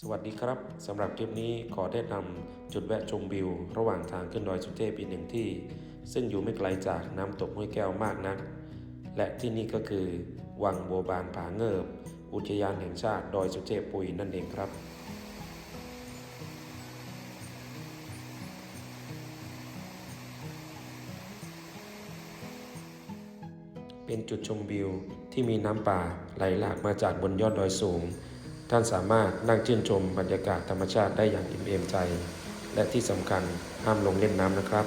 สวัสดีครับสำหรับคลิปนี้ขอแนะนำจุดแวะชมวิว ระหว่างทางขึ้นดอยสุเทพอีกหนึ่งที่ ซึ่งอยู่ไม่ไกลจากน้ำตกห้วยแก้วมากนัก และที่นี่ก็คือ วังบัวบานผาเงิบ อุทยานแห่งชาติดอยสุเทพปุยนั่นเองครับเป็นจุดชมวิวที่มีน้ำป่าไหลหลากมาจากบนยอดดอยสูง ท่านสามารถนั่งชื่นชมบรรยากาศธรรมชาติได้อย่างอิ่มเอมใจ และที่สำคัญห้ามลงเล่นน้ำนะครับ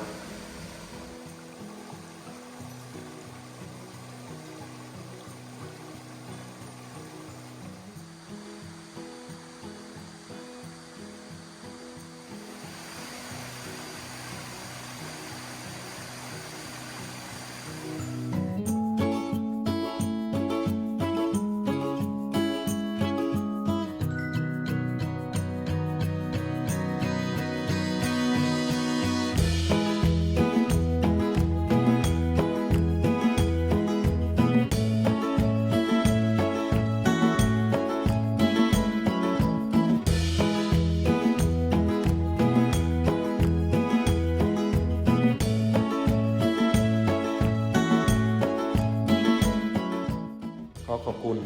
ขอขอบคุณ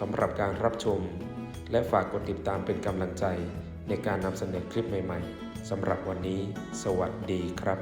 สำหรับการรับชม และฝากกดติดตามเป็นกำลังใจในการนำเสนอคลิปใหม่ ๆสำหรับวันนี้ สวัสดีครับ